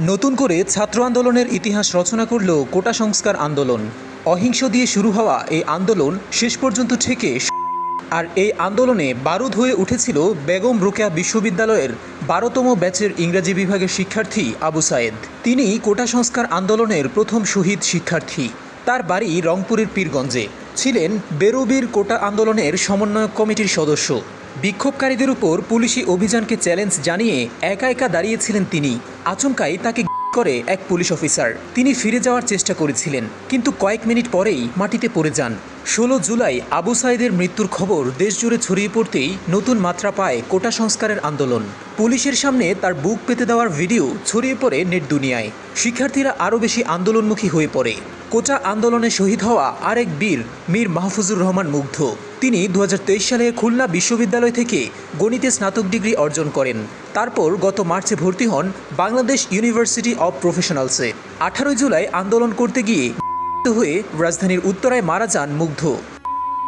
নতুন করে ছাত্র আন্দোলনের ইতিহাস রচনা করল কোটা সংস্কার আন্দোলন। অহিংস দিয়ে শুরু হওয়া এই আন্দোলন শেষ পর্যন্ত ঠেকে আর এই আন্দোলনে বারুদ হয়ে উঠেছিল বেগম রোকেয়া বিশ্ববিদ্যালয়ের বারোতম ব্যাচের ইংরেজি বিভাগের শিক্ষার্থী আবু সায়েদ। তিনি কোটা সংস্কার আন্দোলনের প্রথম শহীদ শিক্ষার্থী। তার বাড়ি রংপুরের পীরগঞ্জে। ছিলেন বেরোবির কোটা আন্দোলনের সমন্বয়ক কমিটির সদস্য। বিক্ষোভকারীদের উপর পুলিশি অভিযানকে চ্যালেঞ্জ জানিয়ে একা একা দাঁড়িয়েছিলেন তিনি। আচমকাই তাকে করে এক পুলিশ অফিসার। তিনি ফিরে যাওয়ার চেষ্টা করেছিলেন, কিন্তু কয়েক মিনিট পরেই মাটিতে পড়ে যান। ষোলো জুলাই আবু সাইদের মৃত্যুর খবর দেশজুড়ে ছড়িয়ে পড়তেই নতুন মাত্রা পায় কোটা সংস্কারের আন্দোলন। পুলিশের সামনে তার বুক পেতে দেওয়ার ভিডিও ছড়িয়ে পড়ে নেট দুনিয়ায়। শিক্ষার্থীরা আরও বেশি আন্দোলনমুখী হয়ে পড়ে। কোটা আন্দোলনে শহীদ হওয়া আরেক বীর, মীর মাহফুজুর রহমান মুগ্ধ। তিনি দু হাজার তেইশ সালে খুলনা বিশ্ববিদ্যালয় থেকে গণিতে স্নাতক ডিগ্রি অর্জন করেন। তারপর গত মার্চে ভর্তি হন বাংলাদেশ ইউনিভার্সিটি অব প্রফেশনালসে। আঠারোই জুলাই আন্দোলন করতে গিয়ে হয়ে রাজধানীর উত্তরায় মারা যান মুগ্ধ।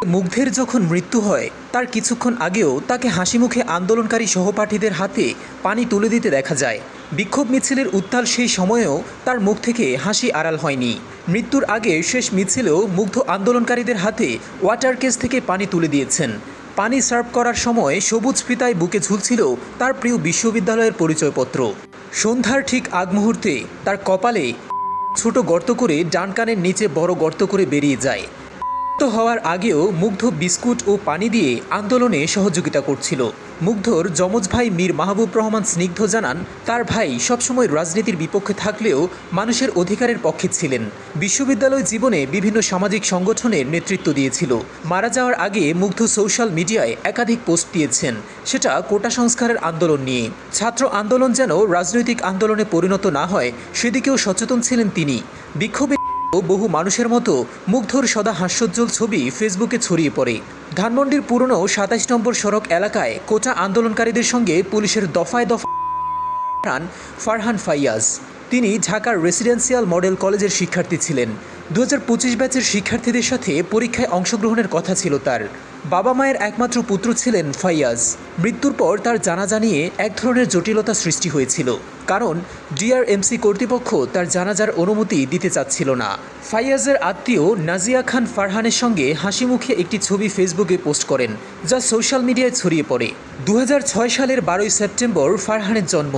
মুগ্ধের যখন মৃত্যু হয়, তার কিছুক্ষণ আগেও তাকে হাসি মুখে আন্দোলনকারী সহপাঠীদের হাতে পানি তুলে দিতে দেখা যায়। বিক্ষোভ মিছিলের উত্তাল সেই সময়েও তার মুখ থেকে হাসি আড়াল হয়নি। মৃত্যুর আগে শেষ মিছিলেও মুগ্ধ আন্দোলনকারীদের হাতে ওয়াটার কেস থেকে পানি তুলে দিয়েছেন। পানি সার্ভ করার সময় সবুজ ফিতায় বুকে ঝুলছিল তার প্রিয় বিশ্ববিদ্যালয়ের পরিচয়পত্র। সন্ধ্যার ঠিক আগ মুহূর্তে তার কপালে ছোট গর্ত করে ডান কানের নিচে বড় গর্ত করে বেরিয়ে যায়। হওয়ার আগেও মুগ্ধ বিস্কুট ও পানি দিয়ে আন্দোলনে সহযোগিতা করছিল। মুগ্ধর যমজ ভাই মীর মাহবুব রহমান স্নিগ্ধ জানান, তার ভাই সবসময় রাজনীতির বিপক্ষে থাকলেও মানুষের অধিকারের পক্ষে ছিলেন। বিশ্ববিদ্যালয় জীবনে বিভিন্ন সামাজিক সংগঠনের নেতৃত্ব দিয়েছিল। মারা যাওয়ার আগে মুগ্ধ সোশ্যাল মিডিয়ায় একাধিক পোস্ট দিয়েছেন। সেটা কোটা সংস্কারের আন্দোলন নিয়ে। ছাত্র আন্দোলন যেন রাজনৈতিক আন্দোলনে পরিণত না হয়, সেদিকেও সচেতন ছিলেন তিনি। বিক্ষোভে ও বহু মানুষের মতো মুগ্ধর সদা হাস্যোজ্জ্বল ছবি ফেসবুকে ছড়িয়ে পড়ে। ধানমন্ডির পুরনো সাতাশ নম্বর সড়ক এলাকায় কোটা আন্দোলনকারীদের সঙ্গে পুলিশের দফায় দফা ফারহান ফাইয়াজ। তিনি ঢাকার রেসিডেন্সিয়াল মডেল কলেজের শিক্ষার্থী ছিলেন। দু হাজার পঁচিশ ব্যাচের শিক্ষার্থীদের সাথে পরীক্ষায় অংশগ্রহণের কথা ছিল তার। বাবা মায়ের একমাত্র পুত্র ছিলেন ফাইয়াজ। মৃত্যুর পর তার জানাজা নিয়ে এক ধরনের জটিলতা সৃষ্টি হয়েছিল। কারণ ডিআরএমসি কর্তৃপক্ষ তার জানাজার অনুমতি দিতে চাচ্ছিল না। ফাইয়াজের আত্মীয় নাজিয়া খান ফারহানের সঙ্গে হাসি মুখে একটি ছবি ফেসবুকে পোস্ট করেন, যা সোশ্যাল মিডিয়ায় ছড়িয়ে পড়ে। দু হাজার ছয় সালের বারোই সেপ্টেম্বর ফারহানের জন্ম।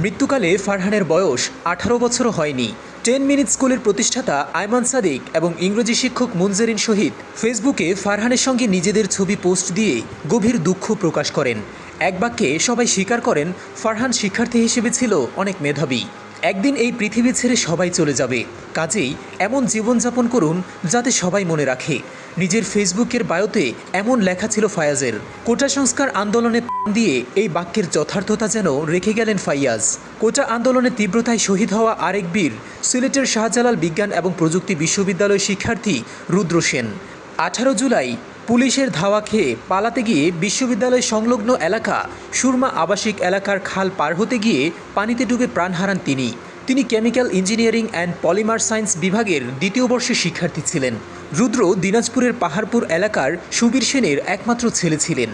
মৃত্যুকালে ফারহানের বয়স আঠারো বছর হয়নি। টেন মিনিট স্কুলের প্রতিষ্ঠাতা আয়মান সাদিক এবং ইংরেজি শিক্ষক মুনজেরিন শহীদ ফেসবুকে ফারহানের সঙ্গে নিজেদের ছবি পোস্ট দিয়ে গভীর দুঃখ প্রকাশ করেন। এক বাক্যে সবাই স্বীকার করেন, ফারহান শিক্ষার্থী হিসেবে ছিল অনেক মেধাবী। একদিন এই পৃথিবী ছেড়ে সবাই চলে যাবে। কাজেই এমন জীবনযাপন করুন যাতে সবাই মনে রাখে। নিজের ফেসবুকের বায়োতে এমন লেখা ছিল ফায়াজের। কোটা সংস্কার আন্দোলনে দিয়ে এই বাক্যের যথার্থতা যেন রেখে গেলেন ফাইয়াজ। কোটা আন্দোলনের তীব্রতায় শহীদ হওয়া আরেক বীর, সিলেটের শাহজালাল বিজ্ঞান এবং প্রযুক্তি বিশ্ববিদ্যালয় শিক্ষার্থী রুদ্র সেন। আঠারো জুলাই পুলিশের ধাওয়া খেয়ে পালাতে গিয়ে বিশ্ববিদ্যালয় সংলগ্ন এলাকা সুরমা আবাসিক এলাকার খাল পার হতে গিয়ে পানিতে ডুবে প্রাণ হারান তিনি। তিনি chemical engineering and polymer science বিভাগের দ্বিতীয় বর্ষের শিক্ষার্থী ছিলেন। রুদ্র দিনাজপুরের পাহাড়পুর এলাকার সুবীর সেনের একমাত্র ছেলে ছিলেন।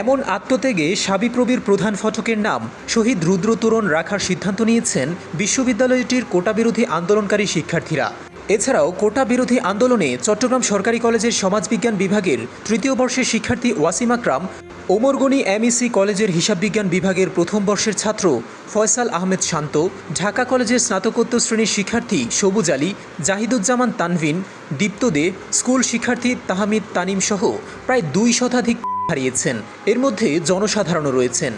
এমন আত্মত্যাগে সাবিপ্রবির প্রধান ফটকের নাম শহীদ রুদ্র তোরণ রাখার সিদ্ধান্ত নিয়েছেন বিশ্ববিদ্যালয়টির কোটাবিরোধী আন্দোলনকারী শিক্ষার্থীরা। এছাড়াও কোটা বিরোধী আন্দোলনে চট্টগ্রাম সরকারি কলেজের সমাজবিজ্ঞান বিভাগের তৃতীয় বর্ষের শিক্ষার্থী ওয়াসিম আকরাম, ওমরগনি এমইসি কলেজের হিসাববিজ্ঞান বিভাগের প্রথম বর্ষের ছাত্র ফয়সাল আহমেদ শান্ত, ঢাকা কলেজের স্নাতকোত্তর শ্রেণির শিক্ষার্থী সবুজ আলী, জাহিদুজ্জামান তানভিন, দীপ্ত দে, স্কুল শিক্ষার্থী তাহমিদ তানিম সহ প্রায় দুই শতাধিক হারিয়েছেন। এর মধ্যে জনসাধারণও রয়েছেন।